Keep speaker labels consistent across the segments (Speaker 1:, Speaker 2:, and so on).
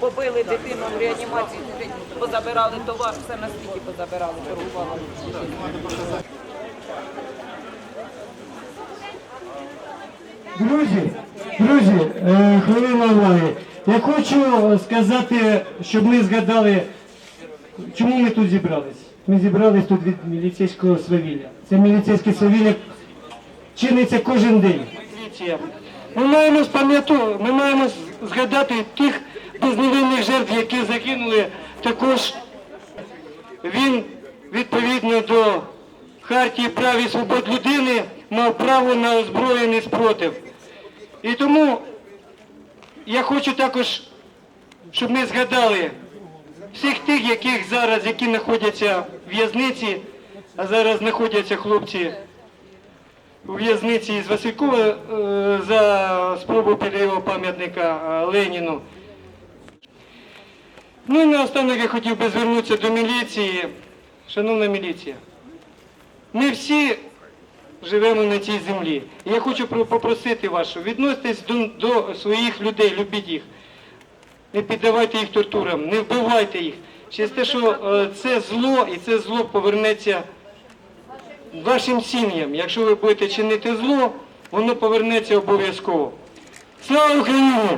Speaker 1: Побили дитину в реанімації, позабирали товар, все на світі позабирали, порубали.
Speaker 2: Друзі, друзі, е, хвилина уваги. Я хочу сказати, щоб ми згадали, чому ми тут зібрались. Ми зібрались тут від міліцейського свавілля. Це міліцейське свавілля чиниться кожен день. Ми маємо спам'яту, ми маємо згадати тих безневинних жертв, які загинули також. Він відповідно до Хартії прав і свобод людини мав право на озброєний спротив. І тому я хочу також, щоб ми згадали всіх тих, яких зараз, які знаходяться в в'язниці, а зараз знаходяться хлопці у в'язниці із Василькова е, за спробу перейого пам'ятника е, Леніну. Ну і наостанок я хотів би звернутися до міліції. Шановна міліція, ми всі живемо на цій землі. Я хочу попросити вас, що відноситесь до, до своїх людей, любіть їх. Не піддавайте їх тортурам, не вбивайте їх. Через те, що е, це зло і це зло повернеться вашим сім'ям. Якщо ви будете чинити зло, воно повернеться обов'язково. Слава Україні!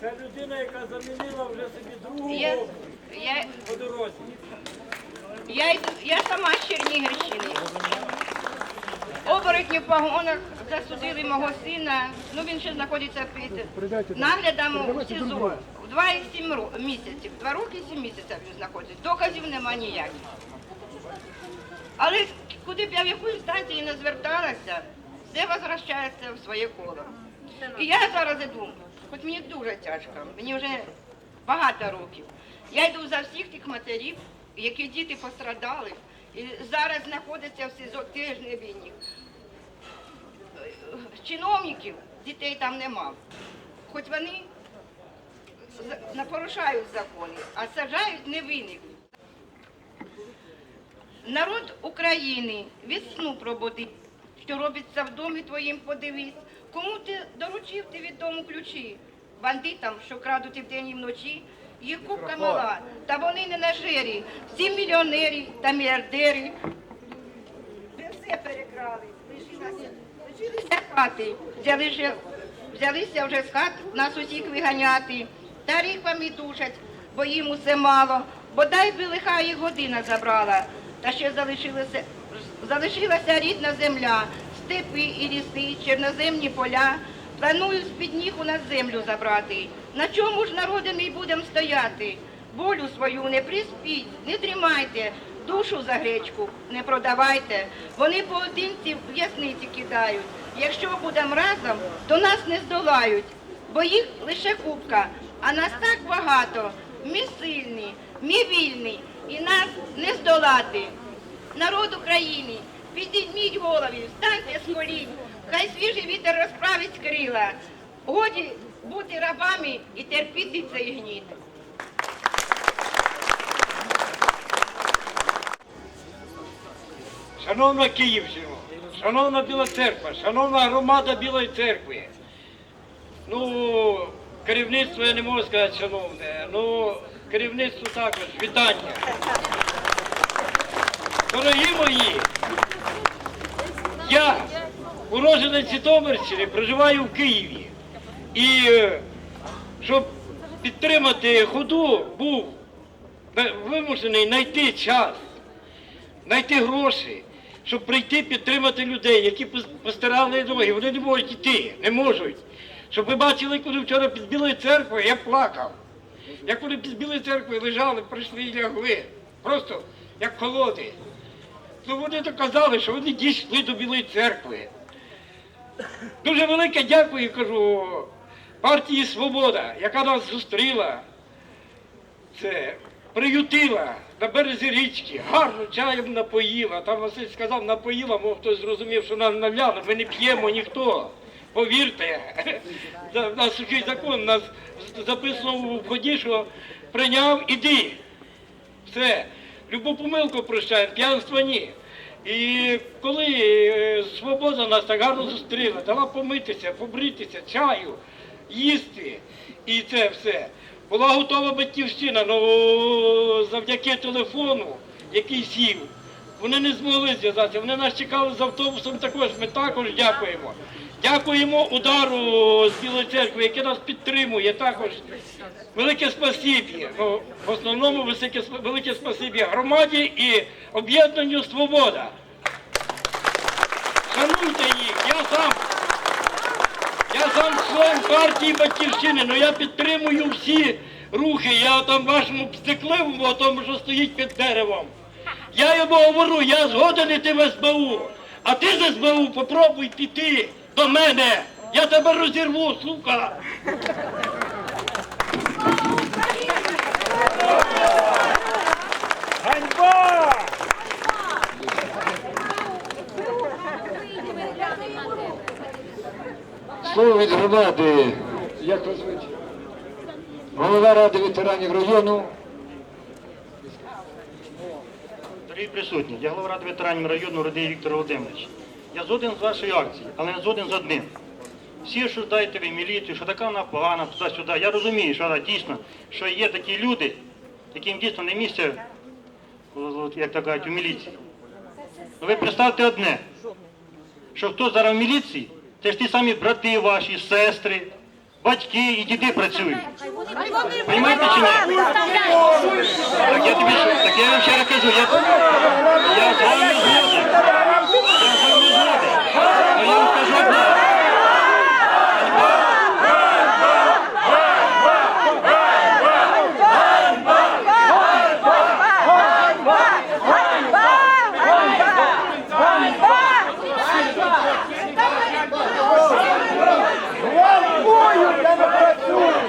Speaker 3: Це людина, яка замінила вже собі другого
Speaker 4: Я, я,
Speaker 3: по дорозі.
Speaker 4: я, я сама з Чернігівщини. Оборотні в погонах засудили мого сина. Ну він ще знаходиться під наглядом в СІЗО. Два і сім місяців. Два роки сім місяців він знаходиться. Доказів нема ніяких. Але куди б я в яку інстанцію не зверталася, все возвращається в своє коло. І я зараз іду, хоч мені дуже тяжко, мені вже багато років. Я йду за всіх тих матерів, які діти пострадали, і зараз знаходяться в СІЗО теж невинні. Чиновників дітей там нема. Хоч вони не порушають закони, а саджають невинних. Народ України від сну пробуди, що робиться в домі твоїм, подивись. Кому ти доручив ти від дому ключі? Бандитам, що крадуть і вдень і вночі, їх купка мала, та вони не на жирі. Всі мільйонери та мільярдери. Ви все перекрали, лишилися, хати, взяли взялися вже з хат нас усіх виганяти. Тарифами душать, бо їм усе мало. Бодай би лиха їх година забрала. Та ще залишилася, залишилася рідна земля, степи і ліси, чорноземні поля. Планую з-під ніг у нас землю забрати. На чому ж народи мій будем стояти? Волю свою не приспіть, не тримайте, душу за гречку не продавайте. Вони поодинці в в'язниці кидають. Якщо будемо разом, то нас не здолають, бо їх лише купка, а нас так багато. Ми сильні, ми вільні, і нас не здолати. Народ України, підійміть голови, встаньте з колін, хай свіжий вітер розправить крила. Годі бути рабами і терпіти цей гніт.
Speaker 3: Шановна Київщина, шановна Біла Церква, шановна громада Білої церкви. Ну, керівництво я не можу сказати, шановне. Ну, керівництво також, вітання. Дорогі мої, я уродженець Житомирщини, проживаю в Києві. І е, щоб підтримати ходу, був вимушений знайти час знайти гроші, щоб прийти підтримати людей, які пос- постирали ноги. Вони не можуть йти, не можуть. Щоб ви бачили, коли вчора під Білою церквою я плакав. Як вони під Білою церквою лежали, прийшли і лягли. Просто як колоди. Ну вони доказали, що вони дійшли до Білої церкви. Дуже велике дякую, кажу, партії Свобода, яка нас зустріла це приютила на березі річки, гарно чаєм напоїла. Там Василь сказав, напоїла, мов хтось зрозумів, що нам навляно, ми не п'ємо ніхто. Повірте, в нас сухий закон, нас записано в вході, що прийняв, іди. Все. Любу помилку прощаємо, п'янство ні. І коли е, свобода нас так гарно зустріла, дала помитися, побритися, чаю, їсти і це все. Була готова батьківщина, але завдяки телефону, який сів, вони не змогли зв'язатися. Вони нас чекали з автобусом також. Ми також дякуємо. Дякуємо удару з Білої церкви, який нас підтримує також. Велике спасибі. Ну, в основному велике, велике спасибі громаді і об'єднанню Свобода. Шануйте їх, я сам. Я сам член партії Батьківщини, але я підтримую всі рухи. Я там вашому стекливому, тому що стоїть під деревом. Я йому говорю, я згоден іти в СБУ. А ти з СБУ попробуй піти до мене. Я тебе розірву, сука. Ганьба!
Speaker 5: Слово від громади. Як вас звуть? Голова Ради ветеранів району.
Speaker 6: Дорогі присутні, я голова Ради ветеранів району Радий Віктор Володимирович. Я згоден з вашою акцією, але не згоден з одним. Всі осуждаєте ви міліцію, що така вона погана, туди-сюди. Я розумію, що вона дійсно, що є такі люди, яким дійсно не місце, як так кажуть, у міліції. Ну ви представте одне, що хто зараз в міліції, це ж ті самі брати ваші, сестри, батьки і діди працюють. Понимаєте чи ні? Так я тобі так я вам ще раз кажу, я, я з вами згоден. Я з вами згоден. Але я вам скажу одне.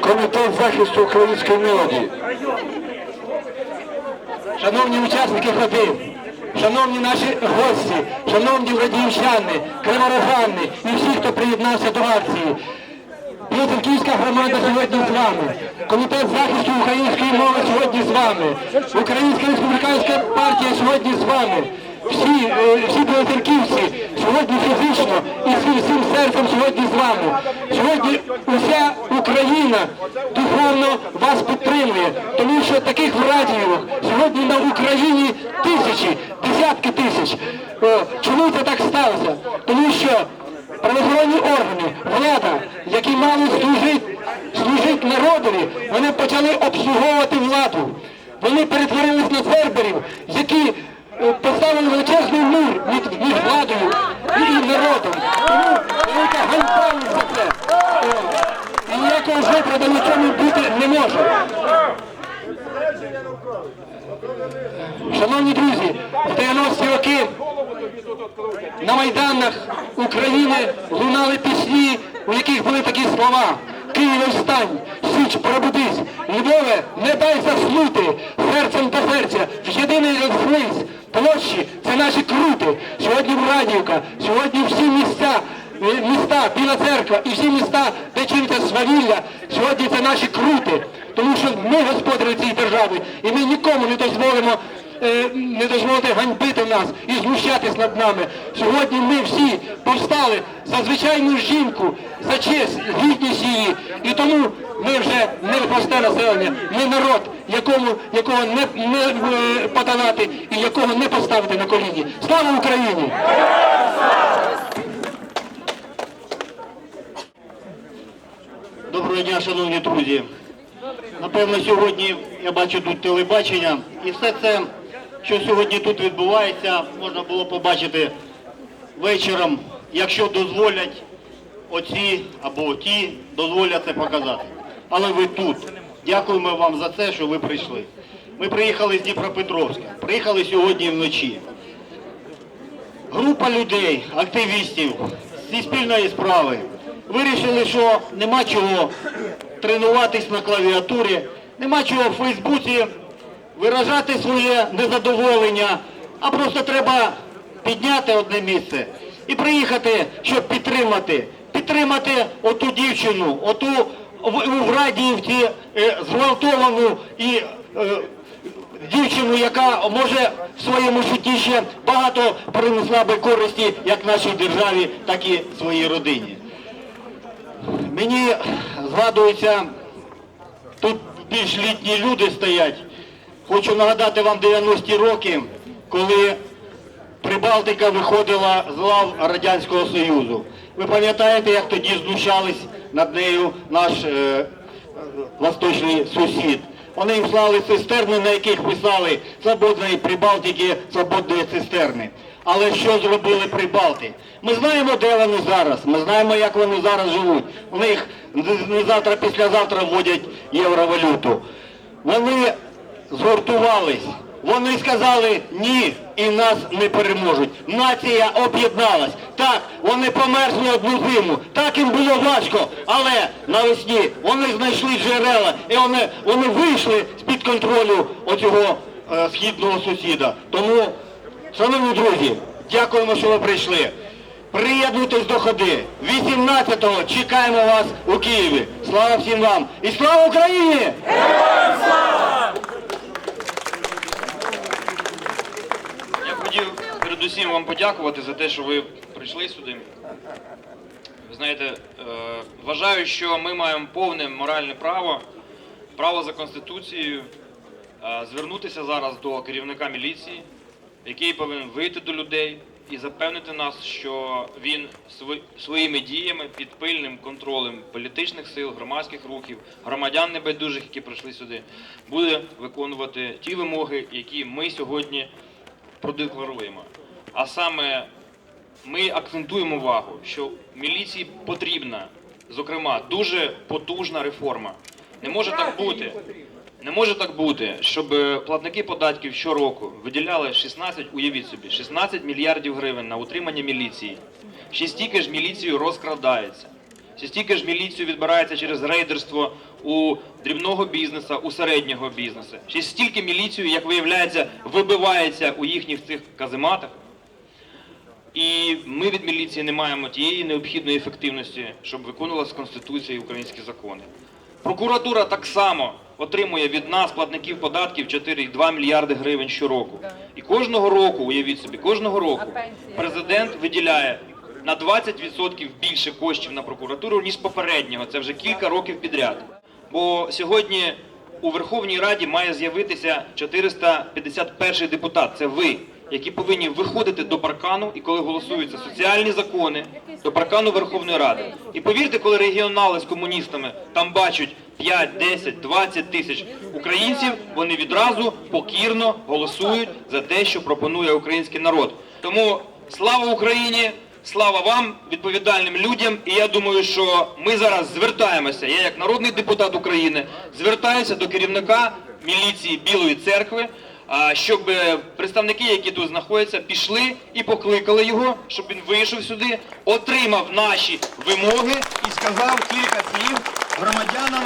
Speaker 5: Комітет захисту української молоді. Шановні учасники ходи, шановні наші гості, шановні врадіївчани, криворогани і всі, хто приєднався до акції. Білоцерківська громада сьогодні з вами. Комітет захисту української мови сьогодні з вами. Українська республіканська партія сьогодні з вами. Всі, е, всі білоцерківці сьогодні фізично і всім, серцем сьогодні з вами. Сьогодні уся Україна духовно вас підтримує, тому що таких врадіїв сьогодні на Україні тисячі, десятки тисяч. Чому це так сталося? Тому що правоохоронні органи, влада, які мали служити, служити народові, вони почали обслуговувати владу. Вони перетворились на церберів, які е, поставили величезний мур між, владою і народом. Тому велика ганьба за це. І ніякого на цьому бути не може. Шановні друзі, в 90-ті роки на майданах України лунали пісні, у яких були такі слова. Києве встань, Січ пробудись, Львове, не дай заснути, серцем до серця, в єдиний розхлись. Площі це наші крути. Сьогодні Врадівка, сьогодні всі місця, е, міста, Біла церква і всі міста, де чиниться свавілля, сьогодні це наші крути. Тому що ми господарі цієї держави, і ми нікому не дозволимо не дозволити ганьбити нас і знущатись над нами. Сьогодні ми всі повстали за звичайну жінку, за честь, гідність її. І тому ми вже не просте населення, ми народ, якому, якого не, не е, подолати і якого не поставити на коліні. Слава Україні!
Speaker 6: Доброго дня, шановні друзі. Напевно, сьогодні я бачу тут телебачення, і все це, що сьогодні тут відбувається, можна було побачити вечором, якщо дозволять оці або ті, дозволять це показати. Але ви тут. Дякуємо вам за це, що ви прийшли. Ми приїхали з Дніпропетровська, приїхали сьогодні вночі. Група людей, активістів зі спільної справи вирішили, що нема чого тренуватись на клавіатурі, нема чого в Фейсбуці виражати своє незадоволення, а просто треба підняти одне місце і приїхати, щоб підтримати. Підтримати оту дівчину, оту в, Радіївці е, зґвалтовану і е, дівчину, яка може в своєму житті ще багато принесла би користі як нашій державі, так і своїй родині. Мені згадується, тут більш літні люди стоять. Хочу нагадати вам 90-ті роки, коли Прибалтика виходила з лав Радянського Союзу. Ви пам'ятаєте, як тоді знущались над нею наш е, восточний сусід? Вони їм слали цистерни, на яких писали «Свободної Прибалтики, свободної цистерни. Але що зробили Прибалти? Ми знаємо, де вони зараз. Ми знаємо, як вони зараз живуть. У них не завтра, післязавтра вводять євровалюту. Вони згуртувались. Вони сказали ні і нас не переможуть. Нація об'єдналась. Так, вони померзли одну зиму. Так їм було важко, але навесні вони знайшли джерела і вони, вони вийшли з-під контролю оцього е, східного сусіда. Тому, шановні друзі, дякуємо, що ви прийшли. Приєднуйтесь до ходи. 18-го чекаємо вас у Києві. Слава всім вам! І слава Україні!
Speaker 7: Я передусім вам подякувати за те, що ви прийшли сюди. Ви знаєте, е, вважаю, що ми маємо повне моральне право, право за Конституцією е, звернутися зараз до керівника міліції, який повинен вийти до людей і запевнити нас, що він своїми діями під пильним контролем політичних сил, громадських рухів, громадян небайдужих, які прийшли сюди, буде виконувати ті вимоги, які ми сьогодні продекларуємо. А саме ми акцентуємо увагу, що міліції потрібна, зокрема, дуже потужна реформа. Не може так бути. Не може так бути, щоб е, платники податків щороку виділяли 16, уявіть собі, 16 мільярдів гривень на утримання міліції. Ще стільки ж міліцію розкрадається. Ще стільки ж міліцію відбирається через рейдерство у дрібного бізнесу, у середнього бізнесу. Ще стільки міліцію, як виявляється, вибивається у їхніх цих казематах. І ми від міліції не маємо тієї необхідної ефективності, щоб виконувалась Конституція і українські закони. Прокуратура так само отримує від нас, платників податків, 4,2 мільярди гривень щороку. І кожного року, уявіть собі, кожного року президент виділяє на 20% більше коштів на прокуратуру, ніж попереднього. Це вже кілька років підряд. Бо сьогодні у Верховній Раді має з'явитися 451 депутат. Це ви, які повинні виходити до паркану, і коли голосуються соціальні закони, до паркану Верховної Ради. І повірте, коли регіонали з комуністами там бачать 5, 10, 20 тисяч українців, вони відразу покірно голосують за те, що пропонує український народ. Тому слава Україні! Слава вам, відповідальним людям. І я думаю, що ми зараз звертаємося. Я, як народний депутат України, звертаюся до керівника міліції Білої церкви, щоб е, представники, які тут знаходяться, пішли і покликали його, щоб він вийшов сюди, отримав наші вимоги.
Speaker 8: і сказав кілька слів громадянам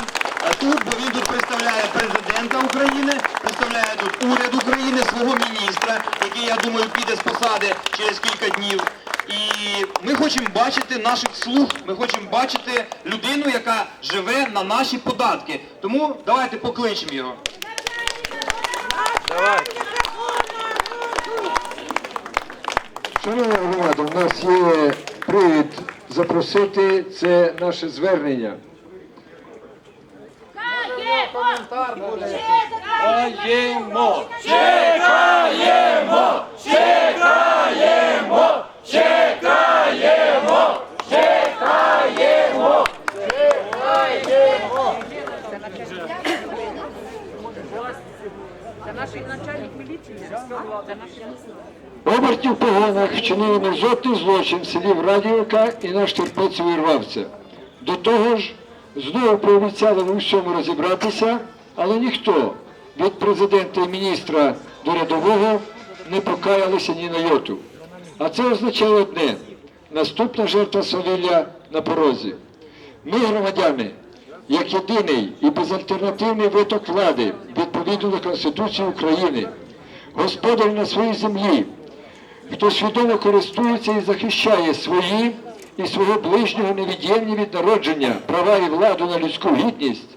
Speaker 8: тут, бо він тут представляє президента України, представляє тут уряд України, свого міністра, який, я думаю, піде з посади через кілька днів. І ми хочемо бачити наших слуг, ми хочемо бачити людину, яка живе на наші податки. Тому давайте покличемо його.
Speaker 9: Шановна громада, у нас є привід запросити це наше звернення.
Speaker 10: Чекаємо!
Speaker 9: Роберті в погонах вчинили мерзотний злочин в селі і наш терпець увірвався. До того ж, знову пообіцяли в усьому розібратися, але ніхто від президента і міністра до рядового не покаялися ні на йоту. А це означає одне наступна жертва свавілля на порозі. Ми, громадяни, як єдиний і безальтернативний виток влади відповідно до Конституції України, господар на своїй землі, хто свідомо користується і захищає свої і свого ближнього невід'ємні від народження права і владу на людську гідність,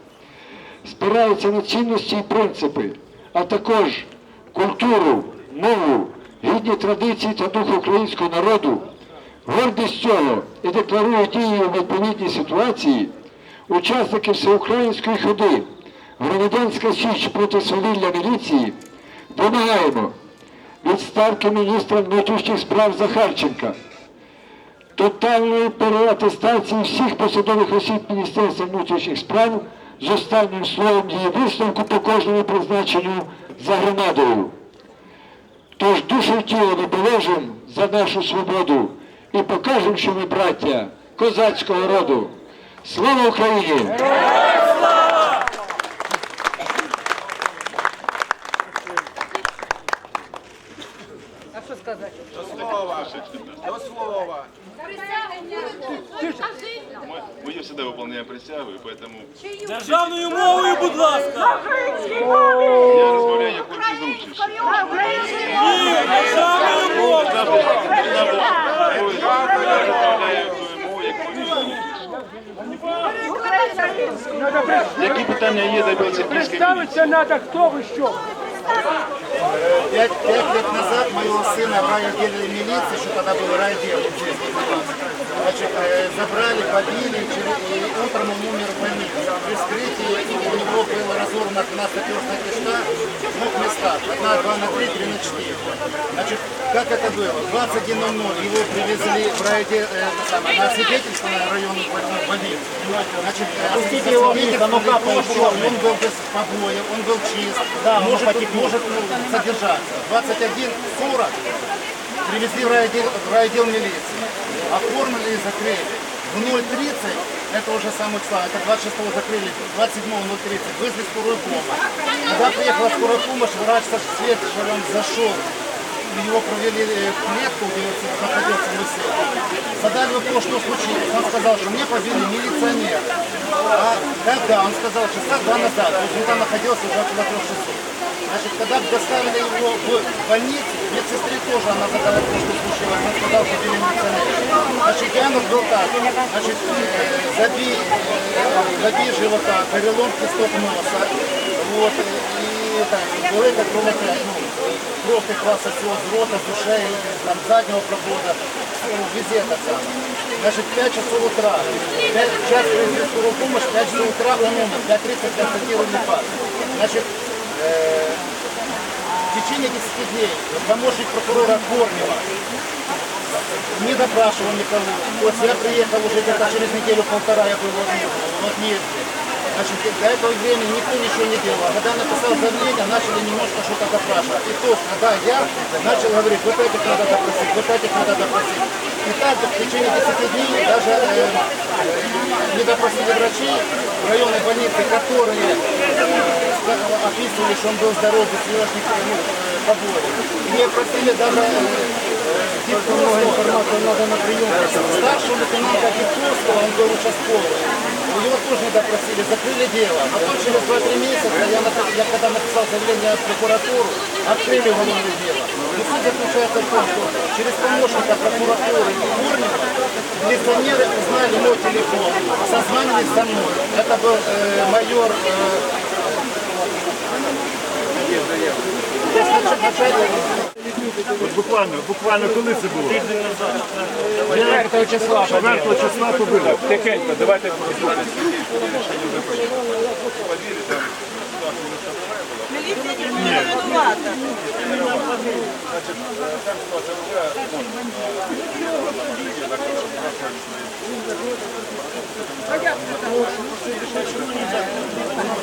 Speaker 9: спирається на цінності і принципи, а також культуру, мову, гідні традиції та дух українського народу, гордість цього і декларує дії у відповідній ситуації, учасники всеукраїнської ходи, громадянська січ проти свавілля міліції, вимагаємо відставки міністра внутрішніх справ Захарченка, тотальної переатестації всіх посадових осіб Міністерства внутрішніх справ з останнім словом її висновку по кожному призначенню за громадою. Тож душу тіло ми положимо за нашу свободу і покажемо, що ми браття козацького роду. Слава Україні!
Speaker 1: А що сказати?
Speaker 11: Мы ее всегда выполняем присягу, и поэтому
Speaker 12: Державною мовою, будь ласка!
Speaker 11: я розмовляю як хоче зручніше.
Speaker 12: Державною мовою!
Speaker 11: Які питання є до Білоцерківської міліції?
Speaker 2: треба, хто ви що.
Speaker 13: Пять, пять лет назад моего сына в райотделе милиции, что тогда был райотдел, здесь, значит, э, забрали, побили, и через- и утром он умер в больнице. При вскрытии у него была разорвана одна саперная кишка в двух местах. Одна 2 на 3, 3 на 4. Значит, как это было? В 21.00 его привезли в райотдел, э, это самое, на свидетельство на районную больницу. Значит, э, свидетельство что он был без побоев, он был чист, может, может ну, содержаться. 21.40 привезли в райотдел, в райотдел милиции. Оформили и закрыли. В 0.30, это уже самое число, это 26-го закрыли, 27.030, вызвали скорую помощь. Когда приехала скорая помощь, врач со Светошевым зашел, его провели э, в клетку, где находился МС. Задали вопрос, что случилось. Он сказал, что мне побили милиционер. А когда? Он сказал, часа два назад. Он там находился уже трех часов. Значит, когда доставили его в больницу, медсестре тоже она задала вопрос, что случилось. Он сказал, что били милиционер. Значит, диагноз был так. Значит, э, забей, э, забей живота, перелом кисток носа. Вот, и это, велика кровотеча, ну, кров текла со всього з рота, з ушей, там, заднього прохода, ну, везде это самое. Значит, 5 часов утра, 5, час привезли скорую помощь, 5 часов утра он умер, 5.30 констатировали факт. Значит, э, в течение 10 дней помощник прокурора Корнева не допрашивал никого. Вот я приехал уже где-то через неделю-полтора, я был в в отъезде. Значит, до этого времени никто ничего не делал. А когда написал заявление, начали немножко что-то допрашивать. И то, когда я начал говорить, вот этих надо допросить, вот этих надо допросить. И так в течение 10 дней даже э, не допросили врачей в районной больнице, которые э, описывали, что он был здоров без лишних э, ну, э, побоев. Не просили даже э, много информации надо на прием. Старшего лейтенанта Дикторского, он был участковый. Его тоже не допросили, закрыли дело. Потом через 2-3 месяца, я, напи- я когда написал заявление в прокуратуру, открыли уголовное дело. Но суть заключается в том, что через помощника прокуратуры Корнева милиционеры узнали мой телефон, созванивались со мной. Это был э, майор э,
Speaker 11: Буквально, буквально коли це було? 4 числа. 4 числа то було.
Speaker 12: Тихенько, давайте
Speaker 1: Міліція.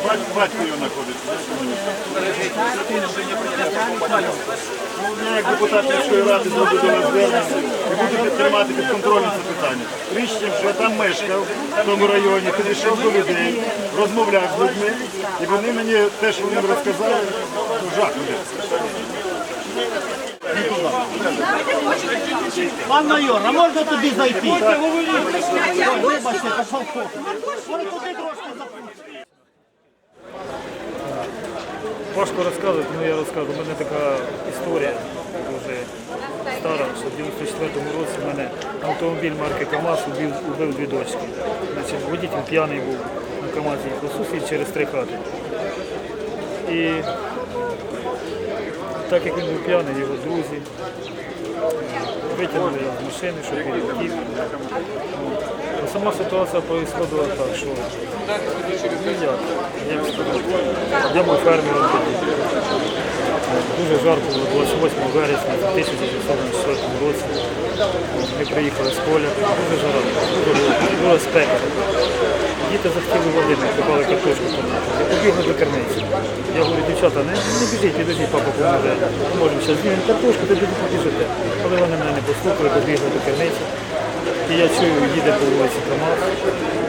Speaker 11: Батько, батько його знаходиться. Ну, Я як депутат міської ради зроблю до нас звернення і це питання. Річ що я там мешкав, в тому районі, підійшов до людей, розмовляв з людьми, і вони мені те, що вони розказали, ну, жах людей.
Speaker 12: Пан майор, а можна туди зайти? Вибачте, Павло. Вони туди трошки запустять.
Speaker 14: Важко розказувати, але я розкажу. У мене така історія дуже стара, що в 94-му році в мене автомобіль марки КАМАЗ убив, убив дві дочки. Значить, водитель п'яний був на КАМАЗі їхав через три хати. І так як він був п'яний, його друзі витягнули з машини, щоб він втік. Ну, Сама ситуація происходила так, що ну сказати, я був фермером тоді. Дуже жарко було 28 вересня 1944 році. Ми приїхали з поля, дуже жара, дуже було, спека. Діти захотіли води, купали картошку. Я побігли до керниці. Я говорю, дівчата, не, не біжіть, не біжіть, папа поможе. Можемо зараз змінити картошку, тоді побіжите. Але вони мене не послухали, побігли до керниці. І я чую, їде по вулиці КАМАЗ,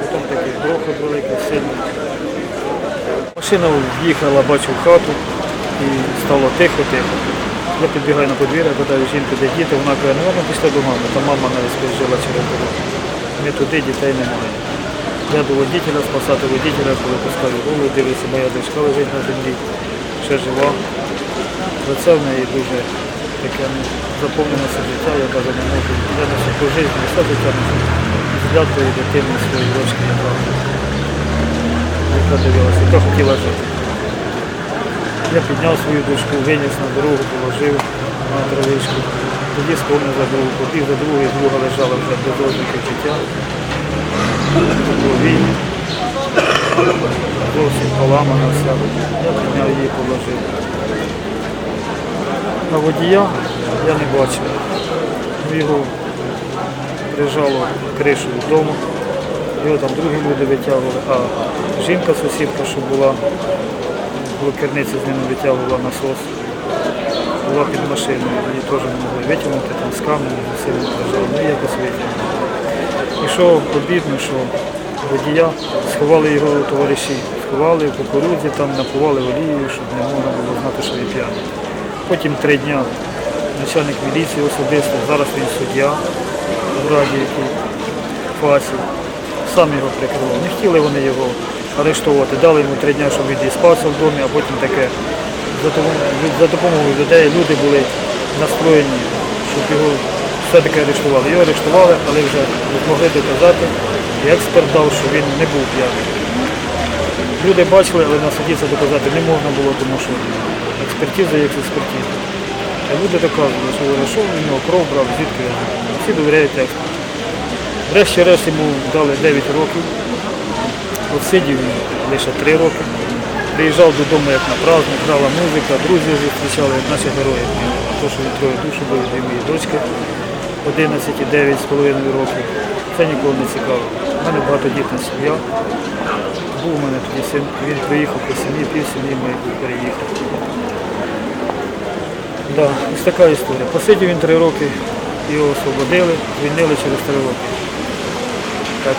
Speaker 14: потім такий грохот великий, сильний. Машина в'їхала, бачу, в хату і стало тихо-тихо. Я підбігаю на подвір'я, питаю жінку, де діти, вона каже, ну вона пішла до мами, там мама навіть спожила через дорогу. Ми туди дітей немає. Я до водителя спасати водителя, коли пускаю голову, дивлюся, моя дочка лежить на землі, ще жива. Про це в неї дуже таке ну, заповнене життя, я навіть не можу. Я на по житті, все життя можу. Взгляд тої дитини своєї дочки, яка дивилася, яка хотіла жити. Я підняв свою дочку, виніс на дорогу, положив на травичку. Тоді сповнив за другу, побіг за другою, друга лежала вже без ознаків життя. Зовсім поламана вся. Я підняв її, положив. А водія я не бачив. Його прижало кришою дому. Його там другі люди витягували, а жінка сусідка, що була в керниці з ними витягувала насос. Була під машиною, її теж не могли витягнути, там з каменем сильно прижали, ну якось витягнули. І що обідно, що водія сховали його товариші, сховали в кукурудзі, там напували олією, щоб не можна було знати, що він п'яний. Потім три дня начальник міліції особисто, зараз він суддя в раді який фасі, сам його прикривав. Не хотіли вони його арештовувати, дали йому три дні, щоб він спався в домі, а потім таке за допомогою, людей люди були настроєні, щоб його все-таки арештували. Його арештували, але вже не змогли доказати. І експерт дав, що він не був п'яний. Люди бачили, але на суді це доказати не можна було, тому що експертиза є експертиза. А люди доказували, що говорять, що в нього кров брав, звідки. Всі довіряють експерту. Врешті-решт йому дали 9 років. Він лише 3 роки. Приїжджав додому як на праздник, грала музика, друзі зустрічали, як наші герої. То, що він троє душу були дві мої дочки 11 і 9 з половиною років. Це нікого не цікаво. У мене багатодітна сім'я. Був у мене тоді син, він приїхав по сім'ї, пів сім'ї ми переїхали. Да, ось така історія. Посидів він три роки, його освободили, звільнили через три роки. Так,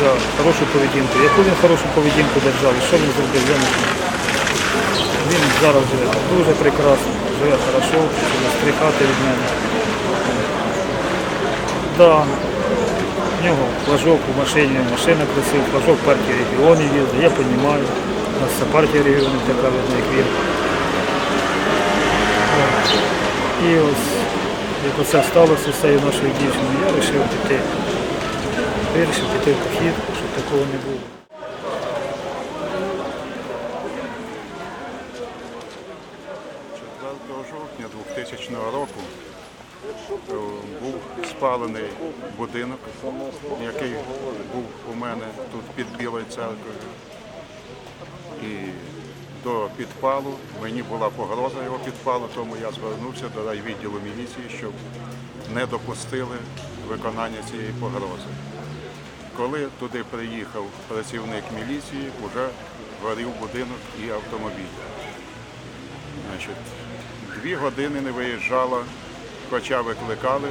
Speaker 14: за хорошу поведінку. Яку він хорошу поведінку держав, що він зробив, я. Він зараз живе дуже прекрасно, живе хорошо, три від мене. Да, в нього флажок у машині, машина красива, флажок партії регіонів їздить, я розумію. У нас це партія регіонів така видно, як він. І ось, як оце сталося з цією нашою дівчиною, я вирішив піти. Вирішив піти в похід, щоб такого не було.
Speaker 15: 4 жовтня 2000 року е, був спалений будинок, який був у мене тут під Білою церквою. І до підпалу мені була погроза його підпалу, тому я звернувся до райвідділу міліції, щоб не допустили виконання цієї погрози. Коли туди приїхав працівник міліції, вже горів будинок і автомобіль. Значить, дві години не виїжджала, хоча викликали.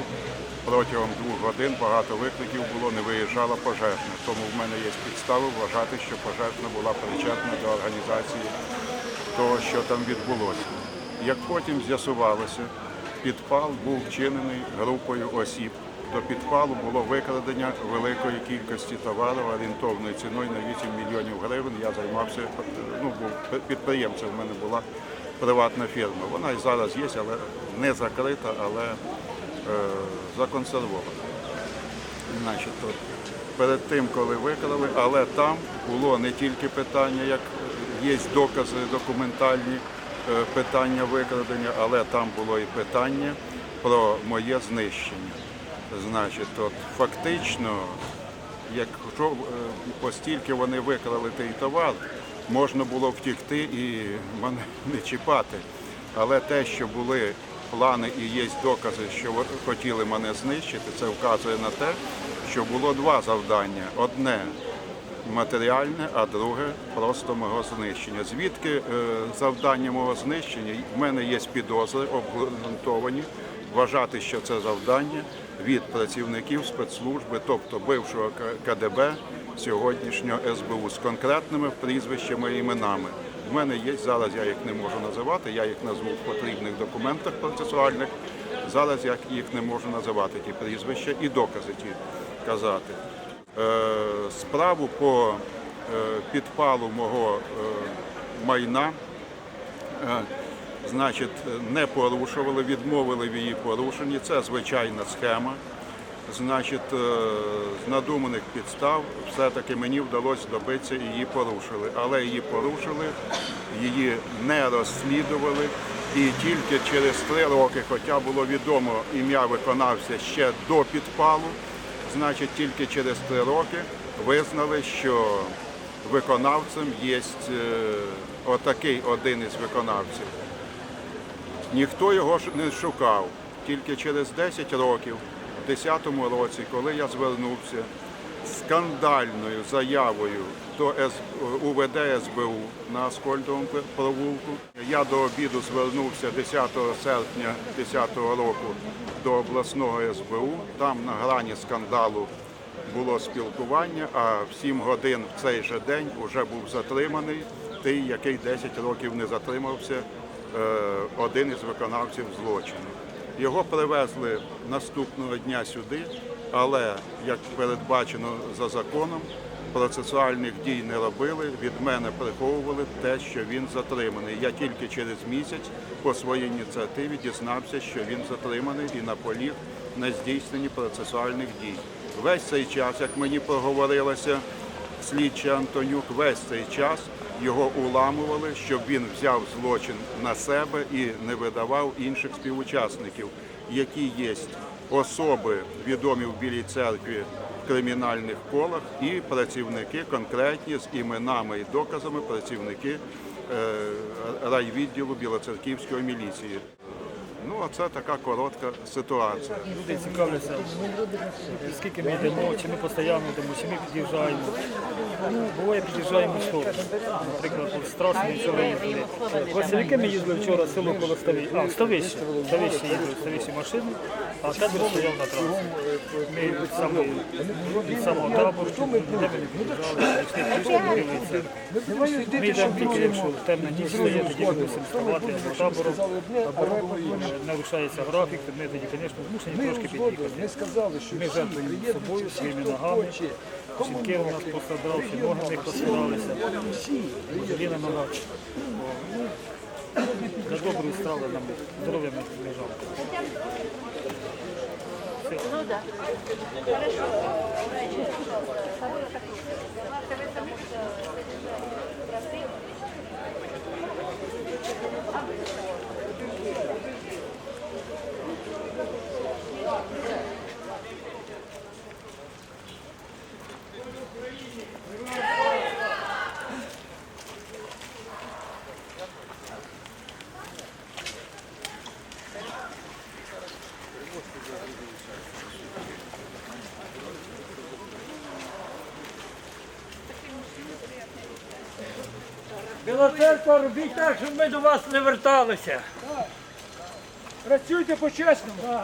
Speaker 15: Протягом двох годин багато викликів було, не виїжджала пожежна. Тому в мене є підстави вважати, що пожежна була причетна до організації того, що там відбулося. Як потім з'ясувалося, підпал був вчинений групою осіб. До підпалу було викрадення великої кількості товару орієнтовною ціною на 8 мільйонів гривень. Я займався, ну, був підприємцем, в мене була приватна фірма. Вона і зараз є, але не закрита, але е, законсервована. Значить, от, перед тим, коли викрали, але там було не тільки питання, як є докази документальні, е, питання викрадення, але там було і питання про моє знищення. Значить, от фактично, якщо е, постільки вони викрали той товар, можна було втікти і мене не чіпати. Але те, що були плани і є докази, що хотіли мене знищити, це вказує на те, що було два завдання. Одне матеріальне, а друге просто мого знищення. Звідки е, завдання мого знищення? В мене є підозри обґрунтовані вважати, що це завдання від працівників спецслужби, тобто бившого КДБ, сьогоднішнього СБУ з конкретними прізвищами і іменами. В мене є зараз, я їх не можу називати, я їх назву в потрібних документах процесуальних. Зараз я їх не можу називати, ті прізвища і докази ті казати. Е, Справу по е, підпалу мого е, майна значить, не порушували, відмовили в її порушенні. Це звичайна схема. Значить, е, з надуманих підстав все-таки мені вдалося добитися, її порушили. Але її порушили, її не розслідували. І тільки через три роки, хоча було відомо ім'я виконавця ще до підпалу, значить тільки через три роки визнали, що виконавцем є отакий один із виконавців. Ніхто його ж не шукав. Тільки через 10 років, в 2010 році, коли я звернувся скандальною заявою до. УВД СБУ на Аскольдовому провулку, я до обіду звернувся 10 серпня 2010 року до обласного СБУ. Там на грані скандалу було спілкування, а в 7 годин в цей же день вже був затриманий той, який 10 років не затримався один із виконавців злочину. Його привезли наступного дня сюди, але як передбачено за законом, процесуальних дій не робили. Від мене приховували те, що він затриманий. Я тільки через місяць по своїй ініціативі дізнався, що він затриманий і наполіг на здійсненні процесуальних дій. Весь цей час, як мені проговорилося, слідчий Антонюк весь цей час його уламували, щоб він взяв злочин на себе і не видавав інших співучасників, які є особи відомі в Білій церкві в кримінальних колах, і працівники конкретні з іменами і доказами працівники е, райвідділу Білоцерківської міліції. Ну, а це така коротка ситуація.
Speaker 14: Люди цікавляться, скільки ми йдемо, чи ми постійно йдемо, чи ми під'їжджаємо. Ну, буває, під'їжджаємо сторону. Наприклад, от страшно вчора їздили. Василики ми їздили вчора село коло Ставища. А, Ставище. Ставище їздили, Ставище машини, а табір стояв на трасі. Ми від самого, від самого табору, де ми не під'їжджали. Ми йдемо тільки, якщо темна ніч стає, тоді ми мусимо вставати за табором. Нарушається графік, то ми тоді, звісно, змушені трошки під'їхати. Ми жертвуємо собою, своїми ногами. Жінки у нас пострадавші, ноги в них пострадалися. Взагалі на ногах. Для доброї страви нам здоров'я не жалко.
Speaker 3: Церква, робіть так, щоб ми до вас не верталися. Працюйте по-чесному.